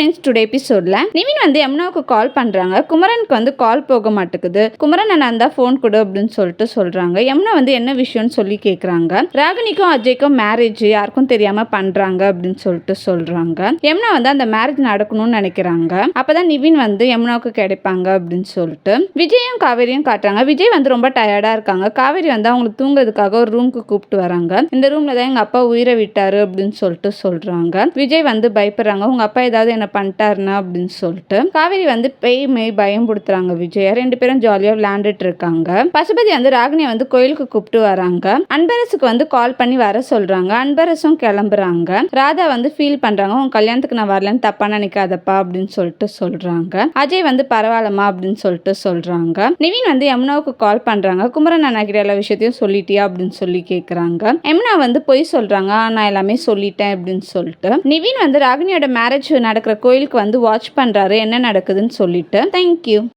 Friends today எபிசோட்ல நிவின் வந்து யமுனாவுக்கு கால் பண்றாங்க. குமரனுக்கு வந்து கால் போக மாட்டேங்குது. குமரன் அண்ணா தான் ஃபோன் கொடு அப்படின்னு சொல்லிட்டு சொல்றாங்க. யமுனா வந்து என்ன விஷயம்னு சொல்லி கேக்குறாங்க. ராகினிக்கும் அஜய்க்கும் மேரேஜ் யாருக்கும் தெரியாம பண்றாங்க அப்படின்னு சொல்லிட்டு சொல்றாங்க. யமுனா வந்து அந்த மேரேஜ் நடக்கணும்னு நினைக்கிறாங்க. அப்பதான் நிவின் வந்து யமுனாவுக்கு கிடைப்பாங்க அப்படின்னு சொல்லிட்டு விஜயும் காவேரியும் காட்டுறாங்க. விஜய் வந்து ரொம்ப டயர்டா இருக்காங்க. காவேரி வந்து அவங்களுக்கு தூங்குறதுக்காக ஒரு ரூம்க்கு கூப்பிட்டு வராங்க. இந்த ரூம்ல தான் எங்க அப்பா உயிரை விட்டாரு அப்படின்னு சொல்லிட்டு சொல்றாங்க. விஜய் வந்து பயப்படுறாங்க. உங்க அப்பா ஏதாவது என்ன பண்ணிட்டாருன்னா அப்படின்னு சொல்லிட்டு காவேரி வந்து பேய் மெய் பயம்படுத்துறாங்க விஜய. ரெண்டு பேரும் ஜாலியா விளையாண்டுட்டு இருக்காங்க. பசுபதி வந்து ராகினியை வந்து கோயிலுக்கு கூப்பிட்டு வராங்க. அன்பரசுக்கு வந்து கால் பண்ணி வர சொல்றாங்க. அன்பரசும் கிளம்புறாங்க. ராதா வந்து ஃபீல் பண்றாங்க உன் கல்யாணத்துக்கு நான் வரலன்னு தப்பா நினைக்காதப்பா அப்படின்னு சொல்லிட்டு சொல்றாங்க. அஜய் வந்து பரவாயில்லமா அப்படின்னு சொல்லிட்டு சொல்றாங்க. நிவின் வந்து யமுனாவுக்கு கால் பண்றாங்க. குமரன் அண்ணாகிட்ட எல்லா விஷயத்தையும் சொல்லிட்டியா அப்படின்னு சொல்லி கேக்குறாங்க. யமுனா வந்து பொய் சொல்றாங்க. நான் எல்லாமே சொல்லிட்டேன் அப்படின்னு சொல்லிட்டு. நிவின் வந்து ராகினியோட மேரேஜ் நடக்கிற கோயிலுக்கு வந்து வாட்ச் பண்ணுறாரு என்ன நடக்குதுன்னு சொல்லிட்டு. தேங்க்யூ